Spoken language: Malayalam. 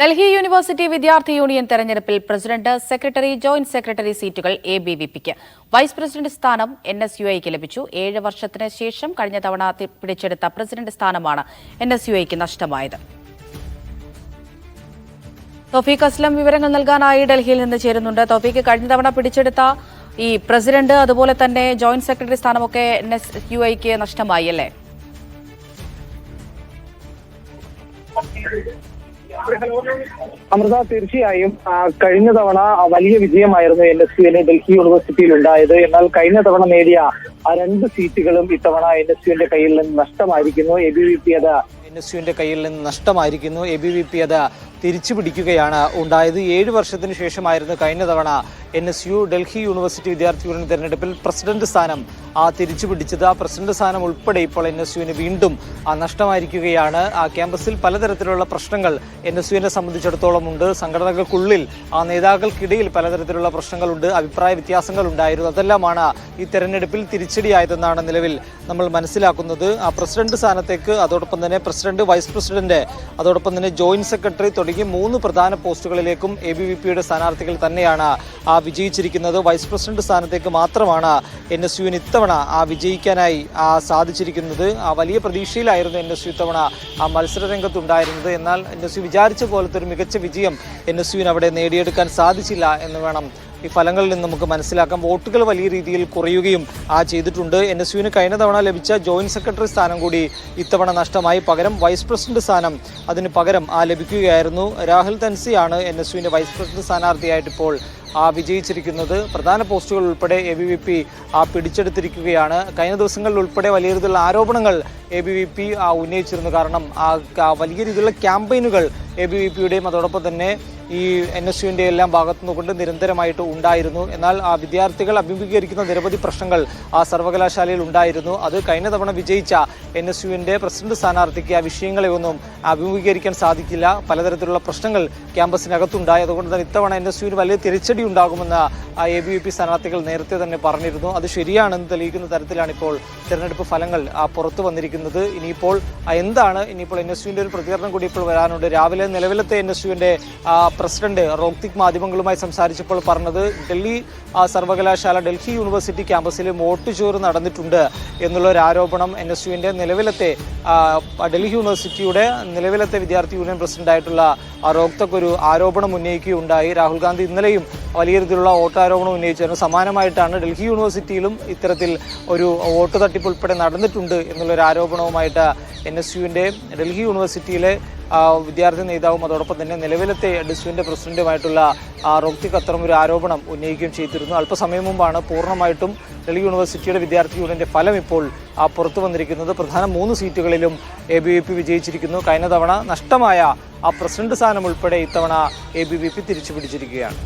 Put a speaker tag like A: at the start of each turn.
A: ഡൽഹി യൂണിവേഴ്സിറ്റി വിദ്യാർത്ഥി യൂണിയൻ തെരഞ്ഞെടുപ്പിൽ പ്രസിഡന്റ് സെക്രട്ടറി ജോയിന്റ് സെക്രട്ടറി സീറ്റുകൾ എ ബി വി പിക്ക്. വൈസ് പ്രസിഡന്റ് സ്ഥാനം എൻ എസ് യു ഐക്ക് ലഭിച്ചു. ഏഴ് വർഷത്തിന് ശേഷം കഴിഞ്ഞ തവണ പിടിച്ചെടുത്ത പ്രസിഡന്റ് സ്ഥാനമാണ് എൻ എസ് യു ഐക്ക് നഷ്ടമായത്. തോഫീഖ് അസ്ലം വിവരങ്ങൾ നൽകാനായി ഡൽഹിയിൽ നിന്ന് ചേരുന്നുണ്ട്. തോഫീഖ് കഴിഞ്ഞ തവണ പിടിച്ചെടുത്ത ഈ പ്രസിഡന്റ് അതുപോലെ തന്നെ ജോയിന്റ് സെക്രട്ടറി സ്ഥാനമൊക്കെ എൻ എസ് യു ഐക്ക് നഷ്ടമായി അല്ലേ?
B: അമൃത തീർച്ചയായും കഴിഞ്ഞ തവണ വലിയ വിജയമായിരുന്നു എൻ എസ് യുവിന് ഡൽഹി യൂണിവേഴ്സിറ്റിയിൽ ഉണ്ടായത്. എന്നാൽ കഴിഞ്ഞ തവണ നേടിയ ആ രണ്ട് സീറ്റുകളും ഇത്തവണ എൻ എസ് യുവിന്റെ കയ്യിൽ നിന്ന് നഷ്ടമായിരിക്കുന്നു. എ ബി വി പി അത്
C: എൻ എസ് യുവിന്റെ കയ്യിൽ നിന്ന് നഷ്ടമായിരിക്കുന്നു. എ ബി വി പി അത് തിരിച്ചു പിടിക്കുകയാണ് ഉണ്ടായത്. ഏഴ് വർഷത്തിന് ശേഷമായിരുന്നു കഴിഞ്ഞ തവണ N S U Delhi university വിദ്യാർത്ഥി യൂണിയൻ തെരഞ്ഞെടുപ്പിൽ പ്രസിഡന്റ് സ്ഥാനം ആ തിരിച്ചു പിടിച്ചത് ആ പ്രസിഡന്റ് സ്ഥാനം ഉൾപ്പെടെ ഇപ്പോൾ എൻ എസ് യുവിന് വീണ്ടും ആ നഷ്ടമായിരിക്കുകയാണ്. ആ ക്യാമ്പസിൽ പലതരത്തിലുള്ള പ്രശ്നങ്ങൾ എൻ എസ് യുവിനെ സംബന്ധിച്ചിടത്തോളം ഉണ്ട്. സംഘടനകൾക്കുള്ളിൽ ആ നേതാക്കൾക്കിടയിൽ പലതരത്തിലുള്ള പ്രശ്നങ്ങളുണ്ട്. അഭിപ്രായ വ്യത്യാസങ്ങൾ ഉണ്ടായിരുന്നു അതെല്ലാമാണ് ഈ തെരഞ്ഞെടുപ്പിൽ തിരിച്ചടിയായതെന്നാണ് നിലവിൽ നമ്മൾ മനസ്സിലാക്കുന്നത്. ആ പ്രസിഡന്റ് സ്ഥാനത്തേക്ക് അതോടൊപ്പം തന്നെ പ്രസിഡന്റ് വൈസ് പ്രസിഡന്റ് അതോടൊപ്പം തന്നെ ജോയിന്റ് സെക്രട്ടറി തുടങ്ങി മൂന്ന് പ്രധാന പോസ്റ്റുകളിലേക്കും എ ബി വി പിയുടെ സ്ഥാനാർത്ഥികൾ തന്നെയാണ് ആ വിജയിച്ചിരിക്കുന്നത്. വൈസ് പ്രസിഡന്റ് സ്ഥാനത്തേക്ക് മാത്രമാണ് എൻ എസ് യുവിന് ഇത്തവണ ആ വിജയിക്കാനായി ആ സാധിച്ചിരിക്കുന്നത്. ആ വലിയ പ്രതീക്ഷയിലായിരുന്നു എൻ എസ് യു ഇത്തവണ ആ മത്സര രംഗത്തുണ്ടായിരുന്നത് എന്നാൽ എൻ എസ് യു വിചാരിച്ച പോലത്തെ ഒരു മികച്ച വിജയം എൻ എസ് യുവിന് അവിടെ നേടിയെടുക്കാൻ സാധിച്ചില്ല എന്ന് വേണം ഈ ഫലങ്ങളിൽ നിന്ന് നമുക്ക് മനസ്സിലാക്കാം. വോട്ടുകൾ വലിയ രീതിയിൽ കുറയുകയും ആ ചെയ്തിട്ടുണ്ട്. എൻ എസ് യുവിന് കഴിഞ്ഞ തവണ ലഭിച്ച ജോയിന്റ് സെക്രട്ടറി സ്ഥാനം കൂടി ഇത്തവണ നഷ്ടമായി. പകരം വൈസ് പ്രസിഡന്റ് സ്ഥാനം അതിന് പകരം ആ ലഭിക്കുകയായിരുന്നു. രാഹുൽ തൻസിയാണ് എൻ എസ് യുവിന്റെ വൈസ് പ്രസിഡന്റ് സ്ഥാനാർത്ഥിയായിട്ട് ഇപ്പോൾ ആ വിജയിച്ചിരിക്കുന്നത്. പ്രധാന പോസ്റ്റുകൾ ഉൾപ്പെടെ എ ബി വി പി ആ പിടിച്ചെടുത്തിരിക്കുകയാണ്. കഴിഞ്ഞ ദിവസങ്ങളിൽ ഉൾപ്പെടെ വലിയ രീതിയിലുള്ള ആരോപണങ്ങൾ എ ബി വി പി ആ ഉന്നയിച്ചിരുന്നു. കാരണം ആ വലിയ രീതിയിലുള്ള ക്യാമ്പയിനുകൾ എ ബി വി പിയുടെയും അതോടൊപ്പം തന്നെ ഈ എൻ എസ് യുവിന്റെ എല്ലാം ഭാഗത്തു നിന്നുകൊണ്ട് നിരന്തരമായിട്ട് ഉണ്ടായിരുന്നു. എന്നാൽ ആ വിദ്യാർത്ഥികൾ അഭിമുഖീകരിക്കുന്ന നിരവധി പ്രശ്നങ്ങൾ ആ സർവകലാശാലയിൽ ഉണ്ടായിരുന്നു. അത് കഴിഞ്ഞ തവണ വിജയിച്ച എൻ എസ് യുവിന്റെ പ്രസിഡന്റ് സ്ഥാനാർത്ഥിക്ക് ആ വിഷയങ്ങളെ ഒന്നും അഭിമുഖീകരിക്കാൻ സാധിക്കില്ല. പലതരത്തിലുള്ള പ്രശ്നങ്ങൾ ക്യാമ്പസിനകത്തുണ്ടായി അതുകൊണ്ട് തന്നെ ഇത്തവണ എൻ എസ് യുവിന് വലിയ തിരിച്ചടി ഉണ്ടാകുമെന്ന് ആ എ ബി വി പി സ്ഥാനാർത്ഥികൾ നേരത്തെ തന്നെ പറഞ്ഞിരുന്നു. അത് ശരിയാണെന്ന് തെളിയിക്കുന്ന തരത്തിലാണ് ഇപ്പോൾ തിരഞ്ഞെടുപ്പ് ഫലങ്ങൾ പുറത്തു വന്നിരിക്കുന്നത്. ഇനിയിപ്പോൾ എന്താണ്? ഇനിയിപ്പോൾ എൻ എസ് യുവിന്റെ ഒരു പ്രതികരണം കൂടി ഇപ്പോൾ വരാനുണ്ട്. രാവിലെ നിലവിലത്തെ എൻ എസ് യുവിന്റെ പ്രസിഡന്റ് റോക്തിക് മാധ്യമങ്ങളുമായി സംസാരിച്ചപ്പോൾ പറഞ്ഞത് ഡൽഹി സർവകലാശാല ഡൽഹി യൂണിവേഴ്സിറ്റി ക്യാമ്പസിൽ വോട്ട് ചോറ് നടന്നിട്ടുണ്ട് എന്നുള്ള ഒരു ആരോപണം എൻ എസ് യുവിന്റെ നിലവിലത്തെ ഡൽഹി യൂണിവേഴ്സിറ്റിയുടെ നിലവിലത്തെ വിദ്യാർത്ഥി യൂണിയൻ പ്രസിഡന്റായിട്ടുള്ള റോക്തക് ഒരു ആരോപണം ഉന്നയിക്കുകയുണ്ടായി. രാഹുൽ ഗാന്ധി ഇന്നലെയും വലിയ രീതിയിലുള്ള വോട്ടാരോപണം ഉന്നയിച്ചിരുന്നു. സമാനമായിട്ടാണ് ഡൽഹി യൂണിവേഴ്സിറ്റിയിലും ഇത്തരത്തിൽ ഒരു വോട്ട് തട്ടിപ്പ് ഉൾപ്പെടെ നടന്നിട്ടുണ്ട് എന്നുള്ളൊരു ആരോപണവുമായിട്ട് എൻ എസ് യുവിന്റെ ഡൽഹി യൂണിവേഴ്സിറ്റിയിലെ വിദ്യാർത്ഥി നേതാവും അതോടൊപ്പം തന്നെ നിലവിലത്തെ ഡിസ്യുവിന്റെ പ്രസിഡന്റുമായിട്ടുള്ള റോക്തി ഖത്തറും ഒരു ആരോപണം ഉന്നയിക്കുകയും ചെയ്തിരുന്നു. അല്പസമയം മുമ്പാണ് പൂർണമായിട്ടും ഡൽഹി യൂണിവേഴ്സിറ്റിയുടെ വിദ്യാർത്ഥി യൂണിയന്റെ ഫലം ഇപ്പോൾ പുറത്തു വന്നിരിക്കുന്നത്. പ്രധാന മൂന്ന് സീറ്റുകളിലും എ ബി വി പി വിജയിച്ചിരിക്കുന്നു. കഴിഞ്ഞ തവണ നഷ്ടമായ ആ പ്രസിഡന്റ് സ്ഥാനം ഉൾപ്പെടെ ഇത്തവണ എ ബി വി പി തിരിച്ചു പിടിച്ചിരിക്കുകയാണ്